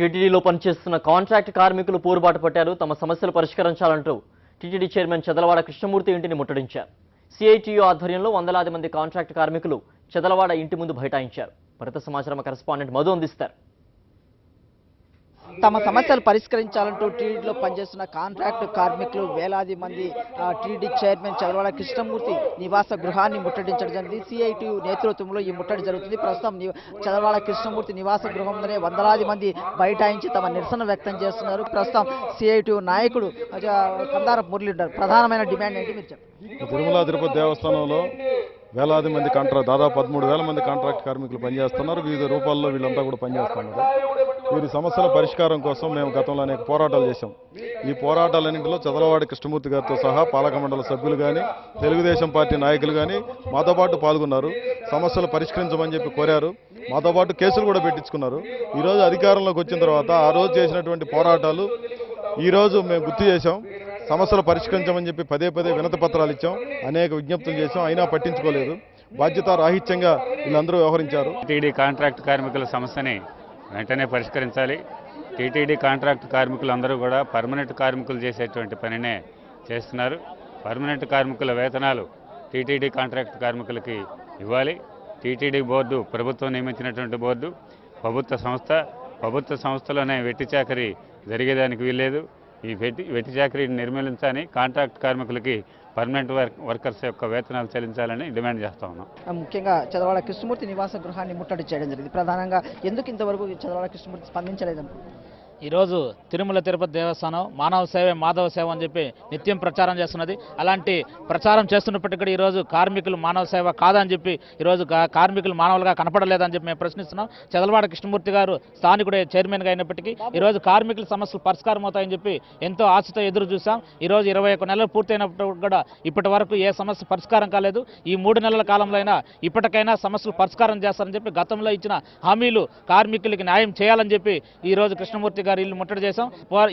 టీటీడీలో పనిచేస్తున్న కాంట్రాక్ట్ కార్మికులు పోరుబాటు పట్టారు. తమ సమస్యలు పరిష్కరించాలంటూ టీటీడీ చైర్మన్ చెదలవాడ కృష్ణమూర్తి ఇంటిని ముట్టడించారు. సిఐటియు ఆధ్వర్యంలో వందలాది మంది కాంట్రాక్ట్ కార్మికులు చెదలవాడ ఇంటి ముందు బైఠాయించారు. మరింత సమాచారం కరెస్పాండెంట్ మధు అందిస్తారు. తమ సమస్యలు పరిష్కరించాలంటూ టీడీలో పనిచేస్తున్న కాంట్రాక్టు కార్మికులు వేలాది మంది టీడీ చైర్మన్ చలవాడ కృష్ణమూర్తి నివాస గృహాన్ని ముట్టడించడం జరిగింది. సిఐటి నేతృత్వంలో ఈ ముట్టడి జరుగుతుంది. ప్రస్తుతం చలవాడ కృష్ణమూర్తి నివాస గృహంలోనే వందలాది మంది బైఠాయించి తమ నిరసన వ్యక్తం చేస్తున్నారు. ప్రస్తుతం సిఐటి నాయకుడు కందార మురళి ఉన్నారు ప్రధానమైన డిమాండ్ ఏంటి మీరు చెప్పండి. తిరుమల తిరుపతి దేవస్థానంలో వేలాది మంది కాంట్రాక్ట్ దాదాపు పదమూడు వేల మంది కాంట్రాక్ట్ కార్మికులు పనిచేస్తున్నారు. వివిధ రూపాల్లో వీళ్ళంతా కూడా పనిచేస్తున్నారు. వీరి సమస్యల పరిష్కారం కోసం మేము గతంలో అనేక పోరాటాలు చేశాం. ఈ పోరాటాలన్నింటిలో చదలవాడి కృష్ణమూర్తి గారితో సహా పాలక మండలి సభ్యులు కానీ తెలుగుదేశం పార్టీ నాయకులు కానీ మాతో పాటు పాల్గొన్నారు. సమస్యలు పరిష్కరించమని చెప్పి కోరారు. మాతో పాటు కేసులు కూడా పెట్టించుకున్నారు. ఈరోజు అధికారంలోకి వచ్చిన తర్వాత ఆ రోజు చేసినటువంటి పోరాటాలు ఈరోజు మేము గుర్తు చేశాం. సమస్యలు పరిష్కరించమని చెప్పి పదే పదే వినతి పత్రాలు ఇచ్చాం. అనేక విజ్ఞప్తులు చేశాం. అయినా పట్టించుకోలేదు. బాధ్యత రాహిత్యంగా వీళ్ళందరూ వ్యవహరించారు. టీడీ కాంట్రాక్ట్ కార్మికుల సమస్యని వెంటనే పరిష్కరించాలి. టీటీడీ కాంట్రాక్ట్ కార్మికులందరూ కూడా పర్మనెంట్ కార్మికులు చేసేటువంటి పనినే చేస్తున్నారు. పర్మనెంట్ కార్మికుల వేతనాలు టీటీడీ కాంట్రాక్ట్ కార్మికులకి ఇవ్వాలి. టీటీడీ బోర్డు ప్రభుత్వం నియమించినటువంటి బోర్డు ప్రభుత్వ సంస్థ ప్రభుత్వ సంస్థలోనే వెట్టిచాకరి జరిగేదానికి వీల్లేదు. ఈ వెటి వెటి చాకరీని నిర్మూలించాలని కాంట్రాక్ట్ కార్మికులకి పర్మనెంట్ వర్క్ వర్కర్స్ యొక్క వేతనాలు చెల్లించాలని డిమాండ్ చేస్తా ఉన్నాం. ముఖ్యంగా చదవాడ కృష్ణమూర్తి నివాస గృహాన్ని ముట్టడి చేయడం జరిగింది. ప్రధానంగా ఎందుకు ఇంతవరకు చదవాడ కృష్ణమూర్తి స్పందించలేదంటే ఈరోజు తిరుమల తిరుపతి దేవస్థానం మానవ సేవే మాధవ సేవ అని చెప్పి నిత్యం ప్రచారం చేస్తున్నది. అలాంటి ప్రచారం చేస్తున్నప్పటికీ కూడా ఈరోజు కార్మికులు మానవ సేవ కాదని చెప్పి ఈరోజు కార్మికులు మానవులుగా కనపడలేదని చెప్పి మేము ప్రశ్నిస్తున్నాం. చదలవాడ కృష్ణమూర్తి గారు స్థానికుడే చైర్మన్గా అయినప్పటికీ ఈరోజు కార్మికుల సమస్యలు పరిష్కారం అవుతాయని చెప్పి ఎంతో ఆశతో ఎదురు చూసాం ఈరోజు ఇరవై ఒక్క నెలలు పూర్తయినప్పుడు కూడా ఇప్పటి వరకు ఏ సమస్య పరిష్కారం కాలేదు. ఈ మూడు నెలల కాలంలో అయినా ఇప్పటికైనా సమస్యలు పరిష్కారం చేస్తారని చెప్పి గతంలో ఇచ్చిన హామీలు కార్మికులకి న్యాయం చేయాలని చెప్పి ఈ రోజు కృష్ణమూర్తి గారి ఇల్లు ముట్టడి చేశాం.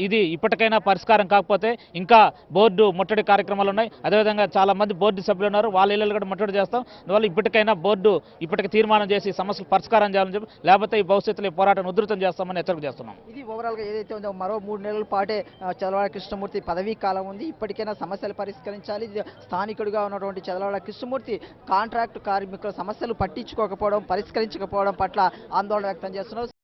ఇది ఇప్పటికైనా పరిష్కారం కాకపోతే ఇంకా బోర్డు ముట్టడి కార్యక్రమాలు ఉన్నాయి. అదేవిధంగా చాలా మంది బోర్డు సభ్యులు ఉన్నారు. వాళ్ళ ఇళ్ళు కూడా ముట్టడి చేస్తాం. అందువల్ల ఇప్పటికైనా బోర్డు ఇప్పటికి తీర్మానం చేసి సమస్యలు పరిష్కారం చేయాలని చెప్పి లేకపోతే ఈ భవిష్యత్తులో ఈ పోరాటం ఉధృతం చేస్తామని హెచ్చరిక చేస్తున్నాం. ఇది ఓవరాల్గా ఏదైతే ఉందో మరో మూడు నెలల పాటే ఆ, చదలవాడ కృష్ణమూర్తి పదవీ కాలం ఉంది. ఇప్పటికైనా సమస్యలు పరిష్కరించాలి. ఇది స్థానికుడిగా ఉన్నటువంటి చదలవాడ కృష్ణమూర్తి కాంట్రాక్ట్ కార్మికుల సమస్యలు పట్టించుకోకపోవడం పరిష్కరించకపోవడం పట్ల ఆందోళన వ్యక్తం చేస్తున్నారు.